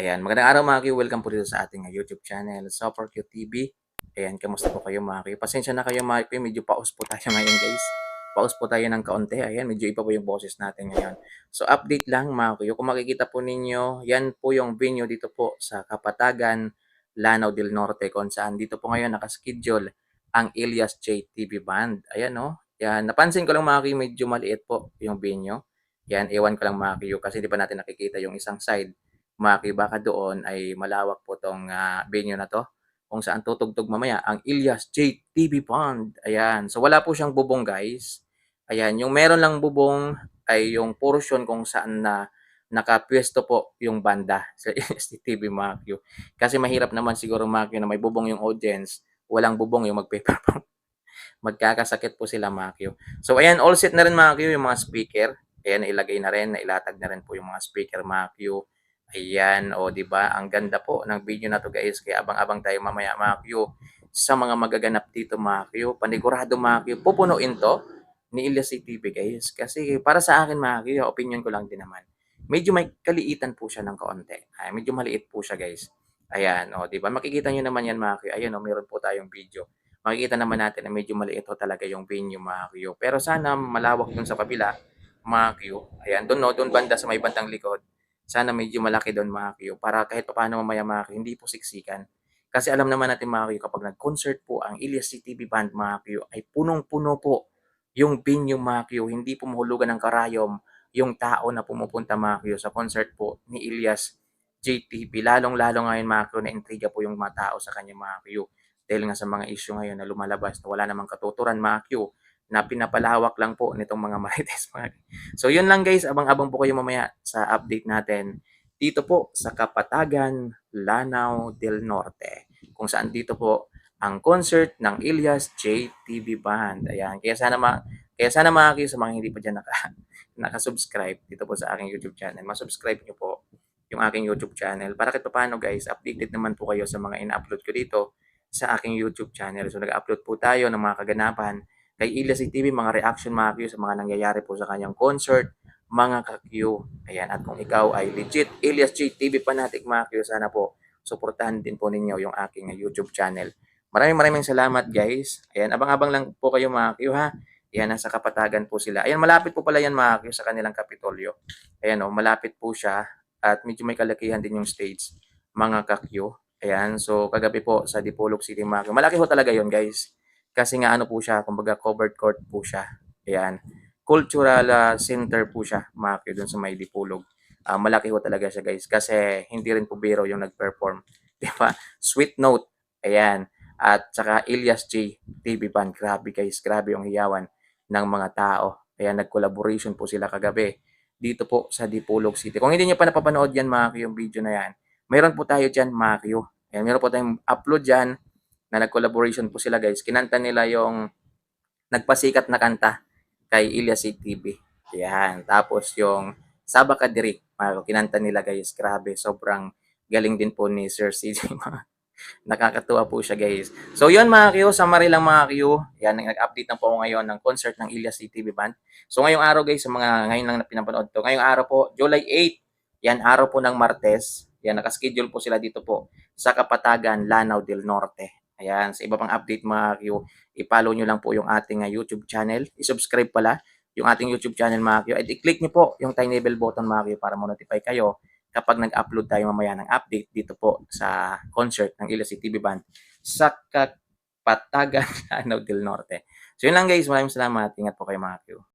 Ayan, magandang araw mga Q. Welcome po dito sa ating uh, YouTube channel, Super Q TV. Ayan, kamusta po kayo mga Q? Pasensya na kayo mga Q, medyo paus po tayo ngayon guys. Paus po tayo ng kaunti. Ayan, medyo iba po yung boses natin ngayon. So update lang mga Q. Kung makikita po ninyo, yan po yung venue dito po sa Kapatagan, Lanao del Norte kung saan dito po ngayon nakaschedule ang Elias J TV Band. Ayan no. Yan, napansin ko lang mga Q, medyo maliit po yung venue. Yan, ewan ko lang mga Q kasi di pa natin nakikita yung isang side Maki baka doon ay malawak po tong ah, venue na to kung saan tutugtog mamaya ang Ilyas J TV Pond. Ayan. So wala po siyang bubong guys. Ayan, yung meron lang bubong ay yung portion kung saan na nakapwesto po yung banda sa STV Makyo. Kasi mahirap naman siguro Makyo na may bubong yung audience, walang bubong yung magpe-perform. Magkakasakit po sila Makyo. So ayan, all set na rin Makyo yung mga speaker. Ayan, ilagay na rin, nailatag na rin po yung mga speaker Makyo. Ayan, o di ba? Ang ganda po ng video na to guys. Kaya abang-abang tayo mamaya mga Q sa mga magaganap dito mga Q. Panigurado mga Q. Pupunuin to ni Ilyas TV guys. Kasi para sa akin mga Q, opinion ko lang din naman. Medyo may kaliitan po siya ng kaunti. Ay, medyo maliit po siya guys. Ayan, o di ba? Makikita nyo naman yan mga Q. Ayan, o meron po tayong video. Makikita naman natin na medyo maliit ho talaga yung venue mga Q. Pero sana malawak dun sa kabila mga Q. Ayan, doon no, doon banda sa may bandang likod sana medyo malaki doon mga Q para kahit pa paano mamaya mga Q, hindi po siksikan. Kasi alam naman natin mga Q, kapag nag-concert po ang Ilyas CTV Band mga Q, ay punong-puno po yung venue mga Q, hindi po mahulugan ng karayom yung tao na pumupunta mga Q sa concert po ni Ilyas JTV. Lalong-lalo ngayon mga Q, na intriga po yung mga tao sa kanya mga Q. Dahil nga sa mga issue ngayon na lumalabas na wala namang katuturan mga Q, na pinapalawak lang po nitong mga marites. so yun lang guys, abang-abang po kayo mamaya sa update natin dito po sa Kapatagan, Lanao del Norte. Kung saan dito po ang concert ng Ilyas JTV Band. Ayan, kaya sana ma kaya sana mga kayo sa mga hindi pa diyan naka naka-subscribe dito po sa aking YouTube channel. Ma-subscribe niyo po yung aking YouTube channel para kahit paano guys, updated naman po kayo sa mga ina-upload ko dito sa aking YouTube channel. So nag-upload po tayo ng mga kaganapan kay Ilyas TV, mga reaction mga Q sa mga nangyayari po sa kanyang concert, mga ka-Q. Ayan, at kung ikaw ay legit Ilyas J TV fanatic mga Q, sana po suportahan din po ninyo yung aking YouTube channel. Maraming maraming salamat guys. Ayan, abang-abang lang po kayo mga Q ha. Ayan, nasa kapatagan po sila. Ayan, malapit po pala yan mga Q sa kanilang kapitolyo. Ayan o, oh, malapit po siya at medyo may kalakihan din yung stage mga ka-Q. Ayan, so kagabi po sa Dipolog City mga Q. Malaki ho talaga yon guys. Kasi nga ano po siya, kumbaga covered court po siya. Ayan. Cultural uh, center po siya, mga doon sa may Dipulog. Uh, malaki po talaga siya guys. Kasi hindi rin po biro yung nag-perform. Di ba? Sweet Note. Ayan. At saka Elias J. TV Band. Grabe guys. Grabe yung hiyawan ng mga tao. Ayan, nag-collaboration po sila kagabi dito po sa Dipolog City. Kung hindi niyo pa napapanood yan, mga yung video na yan, mayroon po tayo dyan, mga Ayan, meron po tayong upload dyan na nag-collaboration po sila guys. Kinanta nila yung nagpasikat na kanta kay Ilyas TV. Yan. Tapos yung Saba Kadiri, kinanta nila guys. Grabe, sobrang galing din po ni Sir CJ. Nakakatuwa po siya guys. So yun mga Q, summary lang mga Q. Yan, nag-update na po ako ngayon ng concert ng Ilyas TV Band. So ngayong araw guys, mga ngayon lang na pinapanood to. Ngayong araw po, July 8. Yan, araw po ng Martes. Yan, nakaschedule po sila dito po sa Kapatagan, Lanao del Norte. Ayan, sa iba pang update mga Q, i-follow nyo lang po yung ating uh, YouTube channel. I-subscribe pala yung ating YouTube channel mga Q. At i-click nyo po yung tiny bell button mga Q para ma-notify kayo kapag nag-upload tayo mamaya ng update dito po sa concert ng Ilasi TV Band sa Kapatagan, Lanao del Norte. So yun lang guys, maraming salamat. Ingat po kayo mga Q.